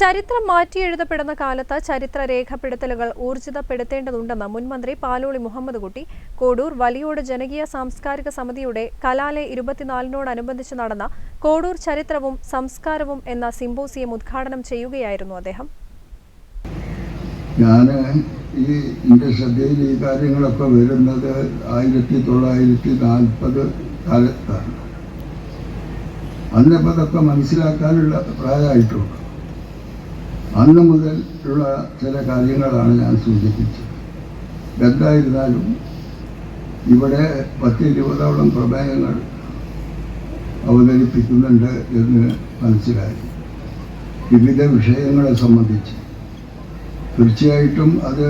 ചരിത്രം മാറ്റിയെഴുതപ്പെടുന്ന കാലത്ത് ചരിത്ര രേഖപ്പെടുത്തലുകൾ ഊർജിതപ്പെടുത്തേണ്ടതുണ്ടെന്ന് മുൻമന്ത്രി പാലോളി മുഹമ്മദ് കുട്ടി കോടൂർ വലിയോട് ജനകീയ സാംസ്കാരിക സമിതിയുടെ കലാലെ ഇരുപത്തിനാലിനോടനുബന്ധിച്ച് നടന്ന കോടൂർ ചരിത്രവും സംസ്കാരവും എന്ന സിംബോസിയം ഉദ്ഘാടനം ചെയ്യുകയായിരുന്നു അദ്ദേഹം. ഞാൻ ഈ എന്റെ ശ്രദ്ധയിൽ ഈ കാര്യങ്ങളൊക്കെ വരുന്നത് ആയിരത്തി തൊള്ളായിരത്തി നാൽപ്പത് കാലത്താണ്. അന്നിപ്പോൾ അതൊക്കെ മനസ്സിലാക്കാനുള്ള പ്രായമായിട്ടുള്ളൂ അന്ന് മുതൽ ഉള്ള ചില കാര്യങ്ങളാണ് ഞാൻ സൂചിപ്പിച്ചത്. എന്തായിരുന്നാലും ഇവിടെ പത്ത് ഇരുപതോളം പ്രമേയങ്ങൾ അവതരിപ്പിക്കുന്നുണ്ട് എന്ന് മനസ്സിലായി. വിവിധ വിഷയങ്ങളെ സംബന്ധിച്ച്. തീർച്ചയായിട്ടും അത്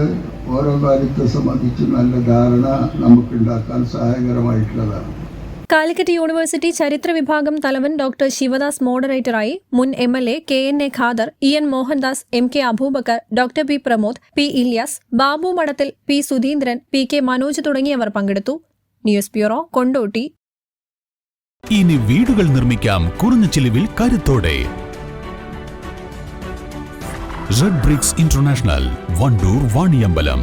ഓരോ കാര്യത്തെ സംബന്ധിച്ച് നല്ല ധാരണ നമുക്കുണ്ടാക്കാൻ സഹായകരമായിട്ടുള്ളതാണ്. കാലിക്കറ്റ് യൂണിവേഴ്സിറ്റി ചരിത്ര വിഭാഗം തലവൻ ഡോക്ടർ ശിവദാസ് മോഡറേറ്ററായി മുൻ M L A K N A Khader E N Mohandas M K Aboobacker doctor P Pramod P Ilyas Babu Madathil P Sudheendran P K Manoj തുടങ്ങിയവർ പങ്കെടുത്തു. News bureau Kondotty. ഇനി വീടുകൾ നിർമ്മിക്കാം കുറഞ്ഞ ചിലവിൽ കരുത്തോടെ. Red bricks international Wandoor Vaniyambalam.